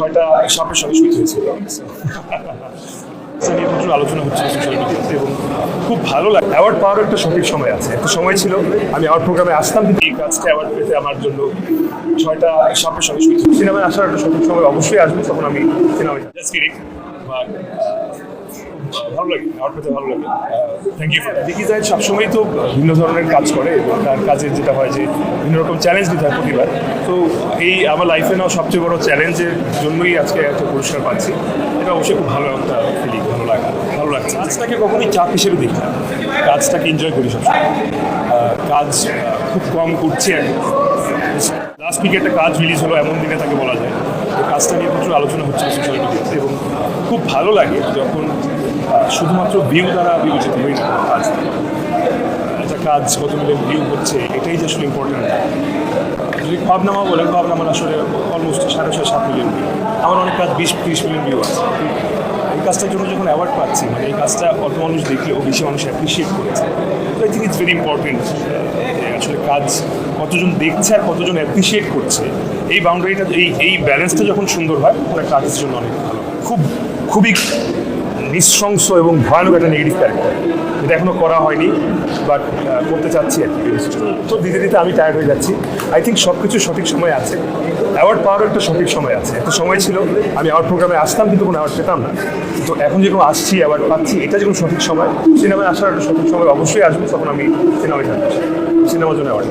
ছয়টা সাপের সঙ্গে শুট হয়েছিল নিয়ে প্রচুর আলোচনা হচ্ছে সোশ্যাল মিডিয়াতে এবং খুব ভালো লাগে। অ্যাওয়ার্ড পাওয়ার একটা সঠিক সময় আছে। একটা সময় ছিল। আমি অ্যাওয়ার্ড প্রোগ্রামে আসতাম। কিন্তু এই কাজটা অ্যাওয়ার্ড পেতে আমার জন্য ছয়টা সাপের সঙ্গে শুট সিনেমায় আসার একটা সঠিক সময় অবশ্যই আসবে। তখন আমি সিনেমায় জাস্ট কিডিং ভালো লাগে অ্যাওয়ার্ড পেতে ভালো লাগে। থ্যাংক ইউ দেখি যায় সবসময় তো ভিন্ন ধরনের কাজ করে এবং তার কাজের যেটা হয় যে বিভিন্ন রকম চ্যালেঞ্জ দিতে হয় প্রতিবার। তো এই আমার লাইফে নাও সবচেয়ে বড় চ্যালেঞ্জের জন্যই আজকে একটা পুরস্কার পাচ্ছি। এটা অবশ্যই খুব ভালো একটা ফিলিং ভালো লাগা, ভালো লাগছে। কাজটাকে কখনোই চাপ হিসেবে দেখি না। কাজটাকে এনজয় করি সবসময়। কাজ খুব কম করছি এখন লাস্ট উইকে একটা কাজ রিলিজ হলো, এমন দিনে তাকে বলা যায়। কাজটা নিয়ে প্রচুর আলোচনা হচ্ছে সোশ্যাল মিডিয়াতে এবং খুব ভালো লাগে যখন শুধুমাত্র ভিউ দ্বারা বিবেচিত হই না, কাজ একটা কাজ কত মিলিয়ন ভিউ হচ্ছে, এটাই যে আসলে ইম্পর্টেন্ট যদি খবনামা বলেন খবনামার আসলে অলমোস্ট সাড়ে ছয়, সাত মিলিয়ন ভিউ আমার অনেক কাজ বিশ, ত্রিশ মিলিয়ন ভিউ আছে। এই কাজটার জন্য যখন অ্যাওয়ার্ড পাচ্ছি মানে এই কাজটা অল্প মানুষ দেখলেও বেশি মানুষ অ্যাপ্রিসিয়েট করেছে। তো I think it's very important আসলে কাজ কতজন দেখছে আর কতজন অ্যাপ্রিসিয়েট করছে। এই বাউন্ডারিটা এই এই ব্যালেন্সটা যখন সুন্দর হয় তখন কাজের জন্য অনেক ভালো। খুব, খুবই নৃশংস এবং ভয়ানক একটা নেগেটিভ ক্যারেক্টার এটা এখনও করা হয়নি বাট করতে চাচ্ছি আর কি। তো দিতে দিতে আমি টায়ার্ড হয়ে যাচ্ছি। আই থিঙ্ক সব কিছু সঠিক সময় আছে। অ্যাওয়ার্ড পাওয়ারও একটা সঠিক সময় আছে। একটা সময় ছিল, আমি অ্যাওয়ার্ড প্রোগ্রামে আসতাম, কিন্তু কোনো অ্যাওয়ার্ড পেতাম না। তো এখন যেরকম আসছি অ্যাওয়ার্ড পাচ্ছি, এটা যখন সঠিক সময় সিনেমায় আসার একটা সঠিক সময় অবশ্যই আসবে, তখন আমি সিনেমায় থাকব সিনেমার জন্য অ্যাওয়ার্ড